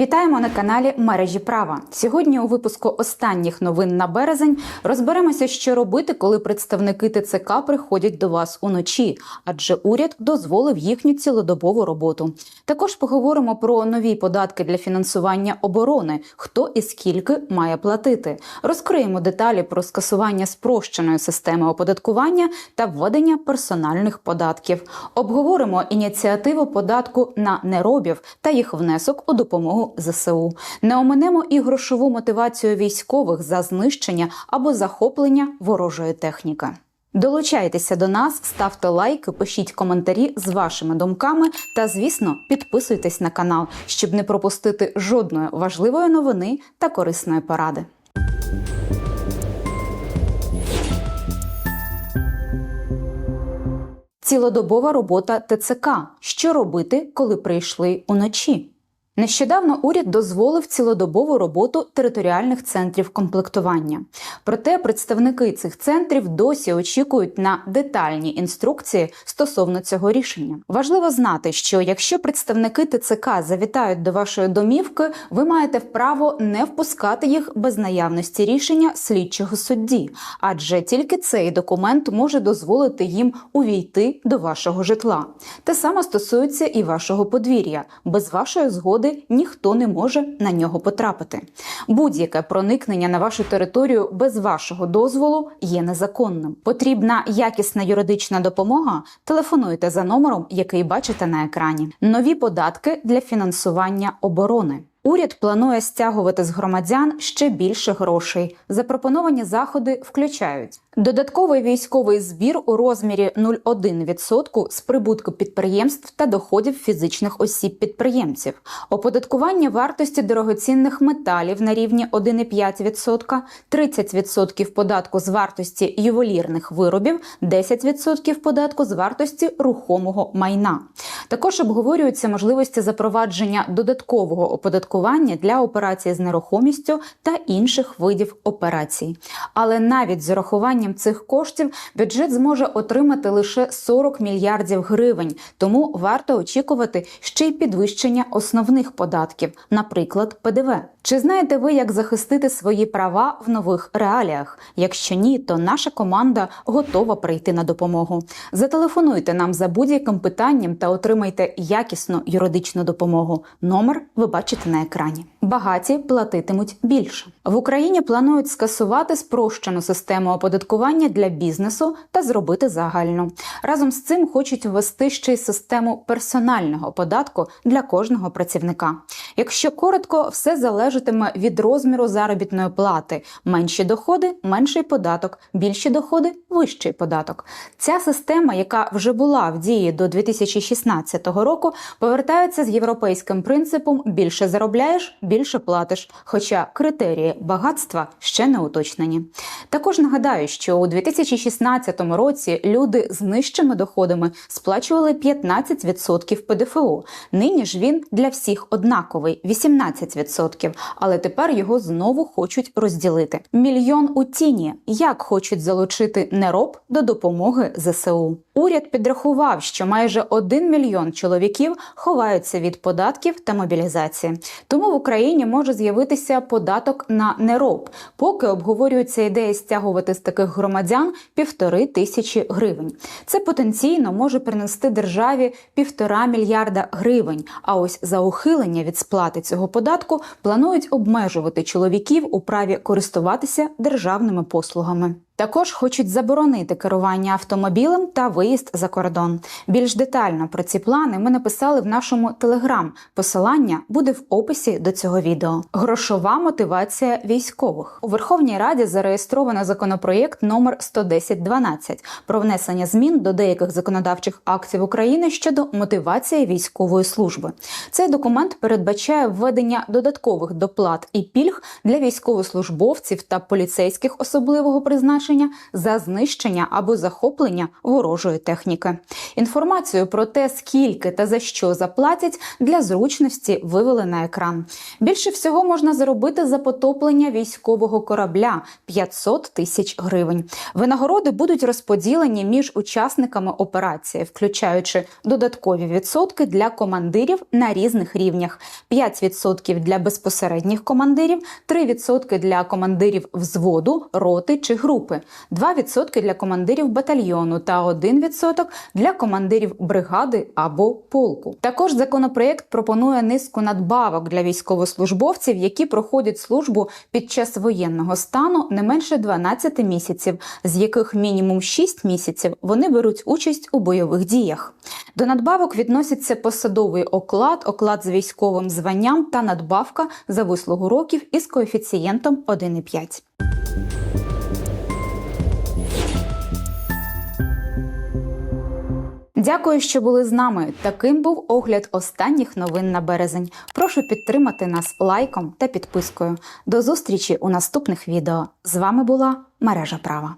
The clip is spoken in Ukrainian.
Вітаємо на каналі Мережі Права. Сьогодні у випуску останніх новин на березень розберемося, що робити, коли представники ТЦК приходять до вас уночі, адже уряд дозволив їхню цілодобову роботу. Також поговоримо про нові податки для фінансування оборони, хто і скільки має платити. Розкриємо деталі про скасування спрощеної системи оподаткування та введення персональних податків. Обговоримо ініціативу податку на неробів та їх внесок у допомогу ЗСУ. Не оминемо і грошову мотивацію військових за знищення або захоплення ворожої техніки. Долучайтеся до нас, ставте лайки, пишіть коментарі з вашими думками та, звісно, підписуйтесь на канал, щоб не пропустити жодної важливої новини та корисної поради. Цілодобова робота ТЦК. Що робити, коли прийшли уночі? Нещодавно уряд дозволив цілодобову роботу територіальних центрів комплектування. Проте представники цих центрів досі очікують на детальні інструкції стосовно цього рішення. Важливо знати, що якщо представники ТЦК завітають до вашої домівки, ви маєте право не впускати їх без наявності рішення слідчого судді, адже тільки цей документ може дозволити їм увійти до вашого житла. Те саме стосується і вашого подвір'я. Без вашої згоди ніхто не може на нього потрапити. Будь-яке проникнення на вашу територію без вашого дозволу є незаконним. Потрібна якісна юридична допомога. Телефонуйте за номером, який бачите на екрані. Нові податки для фінансування оборони. Уряд планує стягувати з громадян ще більше грошей. Запропоновані заходи включають додатковий військовий збір у розмірі 0,1% з прибутку підприємств та доходів фізичних осіб підприємців, оподаткування вартості дорогоцінних металів на рівні 1,5%, 30% податку з вартості ювелірних виробів, 10% податку з вартості рухомого майна. Також обговорюються можливості запровадження додаткового оподаткування для операцій з нерухомістю та інших видів операцій. Але навіть з урахуванням цих коштів бюджет зможе отримати лише 40 мільярдів гривень, тому варто очікувати ще й підвищення основних податків, наприклад, ПДВ. Чи знаєте ви, як захистити свої права в нових реаліях? Якщо ні, то наша команда готова прийти на допомогу. Зателефонуйте нам за будь-яким питанням та отримайте якісну юридичну допомогу. Номер ви бачите на екрані. Багаті платитимуть більше. В Україні планують скасувати спрощену систему оподаткування для бізнесу та зробити загальну. Разом з цим хочуть ввести ще й систему персонального податку для кожного працівника. Якщо коротко, все залежатиме від розміру заробітної плати. Менші доходи, менший податок, більші доходи, вищий податок. Ця система, яка вже була в дії до 2016 року, повертається з європейським принципом більше заробляєш, більше платиш. Хоча критерії багатства ще не уточнені. Також нагадаю, що у 2016 році люди з нижчими доходами сплачували 15% ПДФО. Нині ж він для всіх однаковий 18%, але тепер його знову хочуть розділити. Мільйон у тіні. Як хочуть залучити нероб до допомоги ЗСУ? Уряд підрахував, що майже 1 мільйон чоловіків ховаються від податків та мобілізації. Тому в Україні може з'явитися податок на нероб, поки обговорюється ідея стягувати з таких громадян півтори тисячі гривень. Це потенційно може принести державі півтора мільярда гривень. А ось за ухилення від сплати цього податку планують обмежувати чоловіків у праві користуватися державними послугами. Також хочуть заборонити керування автомобілем та виїзд за кордон. Більш детально про ці плани ми написали в нашому телеграм. Посилання буде в описі до цього відео. Грошова мотивація військових у Верховній Раді зареєстровано законопроєкт номер 11012 про внесення змін до деяких законодавчих актів України щодо мотивації військової служби. Цей документ передбачає введення додаткових доплат і пільг для військовослужбовців та поліцейських особливого призначення призначення за знищення або захоплення ворожої техніки. Інформацію про те, скільки та за що заплатять, для зручності вивели на екран. Більше всього можна заробити за потоплення військового корабля 500 тисяч гривень. Винагороди будуть розподілені між учасниками операції, включаючи додаткові відсотки для командирів на різних рівнях: 5% для безпосередніх командирів, 3% для командирів взводу, роти чи групи, 2% для командирів батальйону та 1% для командирів бригади або полку. Також законопроєкт пропонує низку надбавок для військовослужбовців, які проходять службу під час воєнного стану не менше 12 місяців, з яких мінімум 6 місяців вони беруть участь у бойових діях. До надбавок відносяться посадовий оклад, оклад з військовим званням та надбавка за вислугу років із коефіцієнтом 1,5. Дякую, що були з нами. Таким був огляд останніх новин на березень. Прошу підтримати нас лайком та підпискою. До зустрічі у наступних відео. З вами була мережа права.